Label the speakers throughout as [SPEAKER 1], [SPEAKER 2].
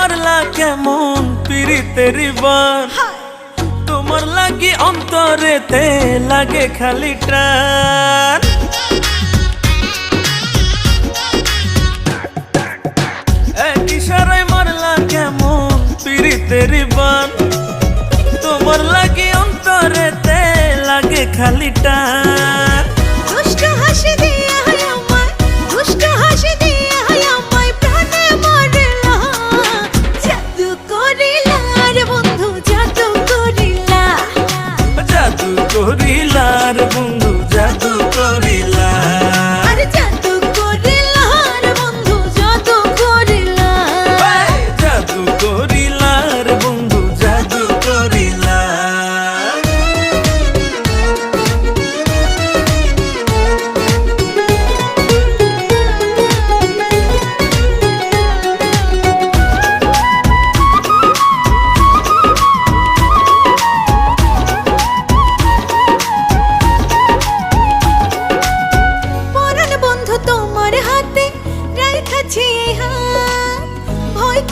[SPEAKER 1] মারলা কেমন পিরিতের বান তোমার লাগি অন্তরেতে লাগে খালি টান ইশারায় মারলা কেমন পিরিতের বান তোমার লাগি অন্তরেতে লাগে খালি টান
[SPEAKER 2] বন্ধু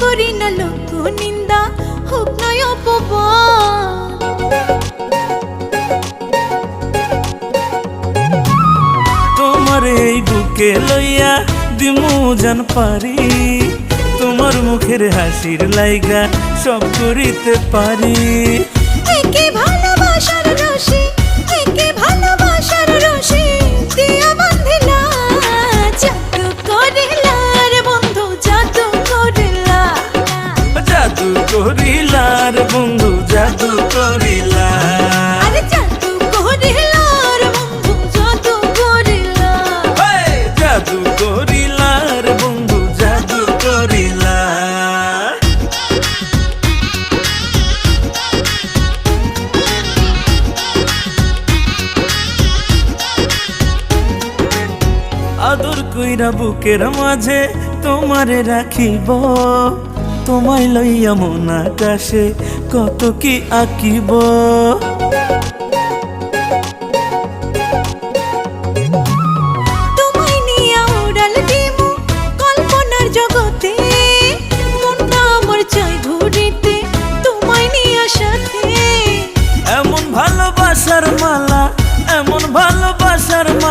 [SPEAKER 2] করি না
[SPEAKER 1] লইয়া দিমু জান পারি তোমার মুখের হাসির লাইগা সব করিতে পারি। করিলার বন্ধু জাদু করিলা
[SPEAKER 2] জাদু করিলা রে বন্ধু জাদু করিলা
[SPEAKER 1] জাদু করিলার বন্ধু জাদু করিলা আদর কইরা বুকের মাঝে তোমারে রাখিব। তোমায় লইয়া মন আকাশে কত কি আঁকিব? এমন ভালোবাসার মালা এমন ভালোবাসার মালা